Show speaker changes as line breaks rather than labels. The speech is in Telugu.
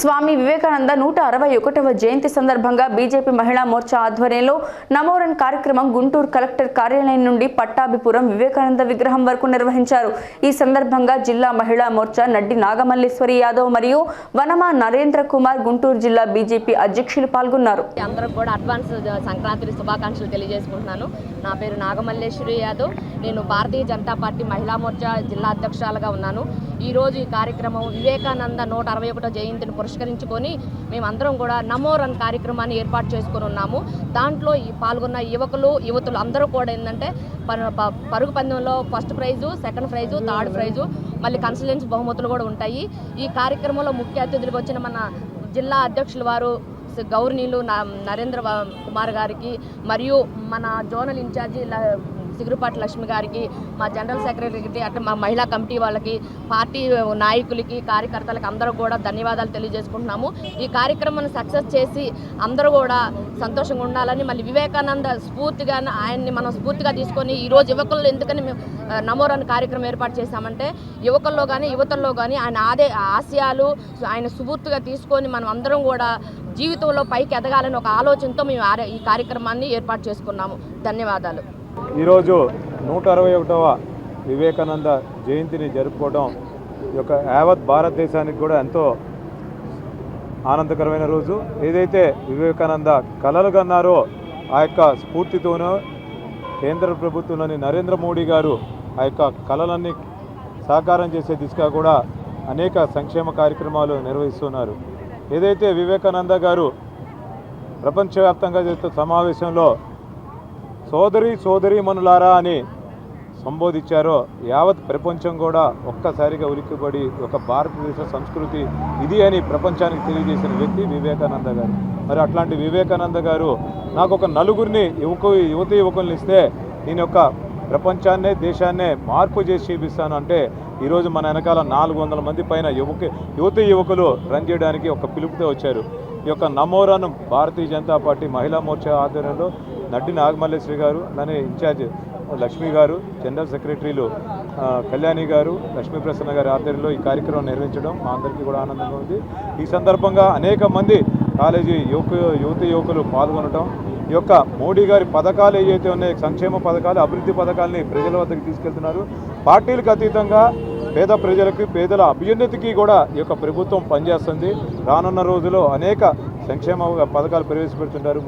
స్వామి వివేకానంద నూట అరవై ఒకటవ జయంతి సందర్భంగా బీజేపీ మహిళా మోర్చా ఆధ్వర్యంలో నమోరన్ కార్యక్రమం గుంటూరు కలెక్టర్ కార్యాలయం నుండి పట్టాభిపురం వివేకానంద విగ్రహం వరకు నిర్వహించారు. ఈ సందర్భంగా జిల్లా మహిళా మోర్చా నడ్డి నాగమల్లేశ్వరి యాదవ్ మరియు వనమా నరేంద్ర కుమార్ గుంటూరు జిల్లా బీజేపీ అధ్యక్షులు పాల్గొన్నారు.
అందరికి కూడా అడ్వాన్స్ సంక్రాంతి శుభాకాంక్షలు తెలియజేసుకుంటున్నాను. నా పేరు నాగమల్లేశ్వరి యాదవ్. నేను భారతీయ జనతా పార్టీ మహిళా మోర్చా జిల్లా అధ్యక్షురాలుగా ఉన్నాను. ఈరోజు ఈ కార్యక్రమం వివేకానంద నూట అరవై ఒకటో జయంతిని పురస్కరించుకొని మేమందరం కూడా నమో రన్ కార్యక్రమాన్ని ఏర్పాటు చేసుకొని ఉన్నాము. దాంట్లో ఈ పాల్గొన్న యువకులు యువతులు అందరూ కూడా ఏంటంటే ప- ప- పరుగు పందెంలో first prize second prize third prize మళ్ళీ కన్సల్టెన్స్ బహుమతులు కూడా ఉంటాయి. ఈ కార్యక్రమంలో ముఖ్య అతిథులకు వచ్చిన మన జిల్లా అధ్యక్షుల వారు శ్రీ గౌరవనీయులు నరేంద్ర కుమార్ గారికి మరియు మన జోనల్ ఇన్ఛార్జి చిగురుపాటి సిగురుపాటి లక్ష్మి గారికి మా జనరల్ సెక్రటరీకి అట్లా మా మహిళా కమిటీ వాళ్ళకి పార్టీ నాయకులకి కార్యకర్తలకి అందరూ కూడా ధన్యవాదాలు తెలియజేసుకుంటున్నాము. ఈ కార్యక్రమాన్ని సక్సెస్ చేసి అందరూ కూడా సంతోషంగా ఉండాలని మళ్ళీ వివేకానంద స్ఫూర్తిగా ఆయన్ని మనం స్ఫూర్తిగా తీసుకొని ఈరోజు యువకులు ఎందుకని మేము నమోరాని నమోరన్ కార్యక్రమం ఏర్పాటు చేశామంటే యువకుల్లో కానీ యువతల్లో కానీ ఆయన ఆదే ఆశయాలు ఆయన స్ఫూర్తిగా తీసుకొని మనం అందరం కూడా జీవితంలో పైకి ఎదగాలని ఒక ఆలోచనతో మేము ఈ కార్యక్రమాన్ని ఏర్పాటు చేసుకున్నాము. ధన్యవాదాలు.
ఈరోజు నూట అరవై ఒకటవ వివేకానంద జయంతిని జరుపుకోవడం ఈ యొక్క యావత్ భారతదేశానికి కూడా ఎంతో ఆనందకరమైన రోజు. ఏదైతే వివేకానంద కలలు కన్నారో ఆ యొక్క స్ఫూర్తితోనూ కేంద్ర ప్రభుత్వంలోని నరేంద్ర మోడీ గారు ఆ యొక్క కళలన్నీ సాకారం చేసే దిశగా కూడా అనేక సంక్షేమ కార్యక్రమాలు నిర్వహిస్తున్నారు. ఏదైతే వివేకానంద గారు ప్రపంచవ్యాప్తంగా చేస్తున్న సమావేశంలో సోదరి సోదరీమణులారా అని సంబోధించారో యావత్ ప్రపంచం కూడా ఒక్కసారిగా ఉలిక్కిపడి ఒక భారతదేశ సంస్కృతి ఇది అని ప్రపంచానికి తెలియజేసిన వ్యక్తి వివేకానంద గారు. మరి అట్లాంటి వివేకానంద గారు నాకు ఒక నలుగురిని యువకు యువతి యువకుల్ని ఇస్తే నేను యొక్క ప్రపంచాన్నే దేశాన్నే మార్పు చేసి చూపిస్తాను అంటే ఈరోజు మన వెనకాల నాలుగు వందల మంది పైన యువక యువతి యువకులు రన్ చేయడానికి ఒక పిలుపుతో వచ్చారు. ఈ యొక్క నమోరాను భారతీయ జనతా పార్టీ మహిళా మోర్చా ఆధ్వర్యంలో నడ్డి నాగమల్లేశ్వరి గారు అలానే ఇన్ఛార్జ్ లక్ష్మి గారు జనరల్ సెక్రటరీలు కళ్యాణి గారు లక్ష్మీ ప్రసన్న గారి ఆధ్వర్యంలో ఈ కార్యక్రమం నిర్వహించడం మా అందరికీ కూడా ఆనందంగా ఉంది. ఈ సందర్భంగా అనేక మంది కాలేజీ యువక యువతి యువకులు పాల్గొనడం ఈ యొక్క మోడీ గారి పథకాలు ఏవైతే ఉన్నాయో సంక్షేమ పథకాలు అభివృద్ధి పథకాలని ప్రజల వద్దకు తీసుకెళ్తున్నారు. పార్టీలకు అతీతంగా పేద ప్రజలకి పేదల అభ్యున్నతికి కూడా ఈ యొక్క ప్రభుత్వం పనిచేస్తుంది. రానున్న రోజుల్లో అనేక సంక్షేమ పథకాలు ప్రవేశపెడుతుంటారు.